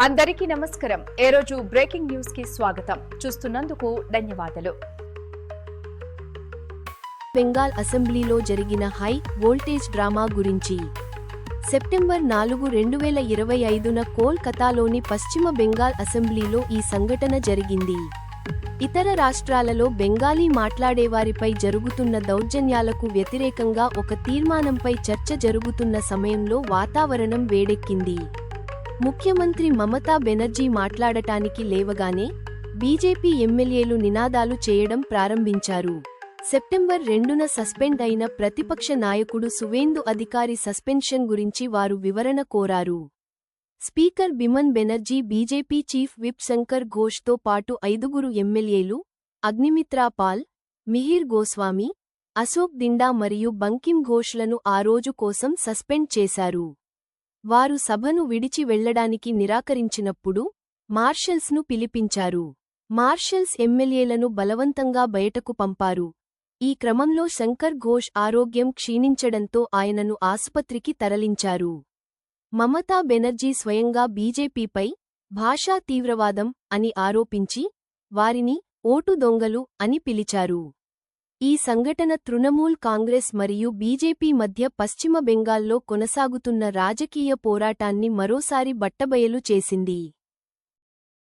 అందరికీ నమస్కారం. ఏ రోజు బ్రేకింగ్ న్యూస్కి స్వాగతం. చూస్తున్నందుకు ధన్యవాదాలు. బెంగాల్ అసెంబ్లీలో జరిగిన హై వోల్టేజ్ డ్రామా గురించి. సెప్టెంబర్ నాలుగు రెండు వేల ఇరవై ఐదున కోల్కతాలోని పశ్చిమ బెంగాల్ అసెంబ్లీలో ఈ సంఘటన జరిగింది. ఇతర రాష్ట్రాలలో బెంగాలీ మాట్లాడేవారిపై జరుగుతున్న దౌర్జన్యాలకు వ్యతిరేకంగా ఒక తీర్మానంపై చర్చ జరుగుతున్న సమయంలో వాతావరణం వేడెక్కింది. ముఖ్యమంత్రి మమతా బెనర్జీ మాట్లాడటానికి లేవగానే బీజేపీ ఎమ్మెల్యేలు నినాదాలు చేయడం ప్రారంభించారు. సెప్టెంబర్ రెండున సస్పెండ్ అయిన ప్రతిపక్ష నాయకుడు సువేందు అధికారి సస్పెన్షన్ గురించి వారు వివరణ కోరారు. Speaker Biman Banerjee BJP chief whip Shankar ఘోష్తో పాటు ఐదుగురు ఎమ్మెల్యేలు అగ్నిమిత్రా పాల్ మిహిర్ గోస్వామి అశోక్ దిండా మరియు బంకిం ఘోష్లను ఆ రోజు కోసం సస్పెండ్ చేశారు. వారు సభను విడిచి వెళ్ళడానికి నిరాకరించినప్పుడు మార్షల్స్ను పిలిపించారు. మార్షల్స్ ఎమ్మెల్యేలను బలవంతంగా బయటకు పంపారు. ఈ క్రమంలో శంకర్ ఘోష్ ఆరోగ్యం క్షీణించడంతో ఆయనను ఆసుపత్రికి తరలించారు. మమతా బెనర్జీ స్వయంగా బీజేపీపై భాషా తీవ్రవాదం అని ఆరోపించి వారిని ఓటు దొంగలు అని పిలిచారు. ఈ సంఘటన తృణమూల్ కాంగ్రెస్ మరియు బీజేపీ మధ్య పశ్చిమ బెంగాల్లో కొనసాగుతున్న రాజకీయ పోరాటాన్ని మరోసారి బట్టబయలు చేసింది.